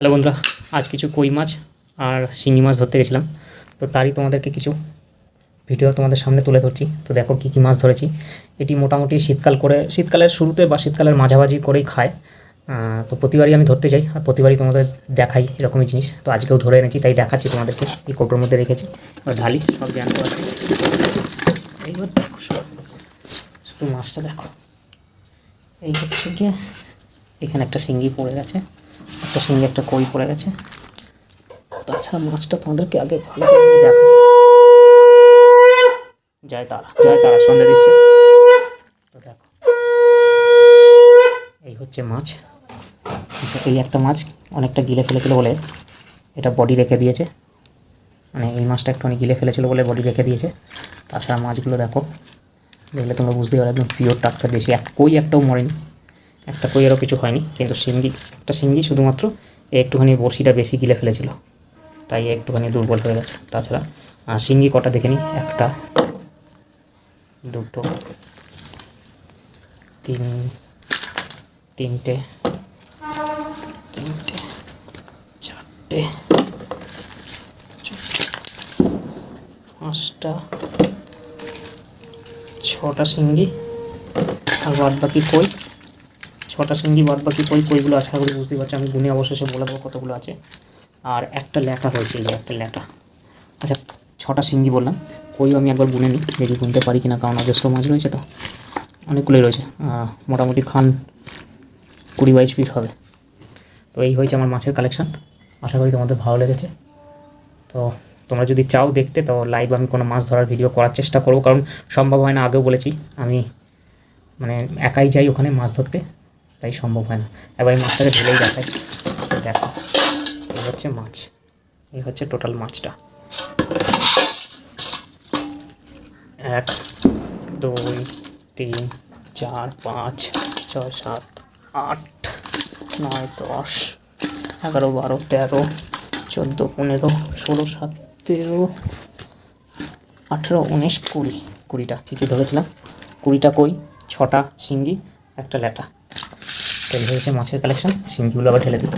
Hello বন্ধুরা, আজ কিছু কই মাছ আর শিঙি মাছ ধরতে গেছিলাম। তো তারই তোমাদেরকে কিছু ভিডিও তোমাদের সামনে তুলে ধরছি। তো দেখো কী কী মাছ ধরেছি। এটি মোটামুটি শীতকাল করে, শীতকালের শুরুতে বা শীতকালের মাঝামাঝি করেই খায়। তো প্রতিবারই আমি ধরতে যাই আর প্রতিবারই তোমাদের দেখাই এরকমই জিনিস। তো আজকেও ধরে এনেছি, তাই দেখাচ্ছি তোমাদেরকে এই কোটোর মধ্যে রেখেছি। এবার ঢালি, সব জ্যান্ত আছে। এইবার দেখো শুধু মাছটা দেখো। এই হচ্ছে গিয়ে, এখানে একটা শিঙ্গি পড়ে গেছে। একটা শিঙ্গি একটা কই পড়ে গেছে। তাছাড়া মাছটা তোমাদেরকে আগে ভালো করে দেখাই। জয় তারা জয় তারা সন্ধ্যা দিচ্ছে। তো দেখো এই হচ্ছে মাছ। আচ্ছা, এই একটা মাছ অনেকটা গিলে ফেলেছিল বলে এটা বডি রেখে দিয়েছে। মানে এই মাছটা একটু অনেক গিলে ফেলেছিল বলে বডি রেখে দিয়েছে। তাছাড়া মাছগুলো দেখো দেখলে তোমরা বুঝতেই পারো একদম পিওর টাটকা দেশি। এক কই একটাও মরেনি। একটা কইয়েরও কিছু হয়নি, কিন্তু শিঙ্গি একটা শিঙ্গি শুধুমাত্র একটুখানি বড়শিটা বেশি গিলে ফেলেছিল। তাই একটুখানি দুর্বল হয়ে গেছে। তাছাড়া শিঙ্গি কটা দেখে নিই একটা, দুটো, তিন, তিনটে তিনটে, চারটে, পাঁচটা, ছটা শিঙ্গি আর বাদ বাকি কই? ছটা সিঙ্গি বাদ বাকি কই কইগুলো আশা করি বুঝতে পারছি, আমি গুনে অবশেষে বলে দেবো কতগুলো আছে। আর একটা ল্যাটা হয়েছে, এই একটা ল্যাটা। আচ্ছা ছটা সিঙ্গি বললাম কই আমি একবার গুনে নিই, দেখি গুনতে পারি কিনা, কারণ অজস্র মাছ রয়েছে তো। অনেকগুলোই রয়েছে মোটামুটি খান কুড়ি বাইশ পিস হবে। তো এই হয়েছে আমার মাছের কালেকশান আশা করি তোমাদের ভালো লেগেছে। তো তোমরা যদি চাও দেখতে, তো লাইভ আমি কোনো মাছ ধরার ভিডিও করার চেষ্টা করব, কারণ সম্ভব হয় না, আগেও বলেছি, আমি মানে একাই যাই ওখানে মাছ ধরতে। তাই সম্ভব হয় না। এবার এই মাছটাকে ঢেলেই দেখাই। দেখো, এই হচ্ছে মাছ। এই হচ্ছে টোটাল মাছটা। এক, দুই, তিন, চার, পাঁচ, ছয়, সাত, আট, নয়, দশ, এগারো, বারো, তেরো, চোদ্দ, পনেরো, ষোলো সতেরো আঠেরো, উনিশ, কুড়ি। কুড়িটা, ঠিকই ধরেছিলাম। কুড়িটা কই? ছটা শিঙ্গি, একটা ল্যাটা। এই হয়েছে মাছের কালেকশন সিঙ্গিগুলো আবার ঢেলে দিই।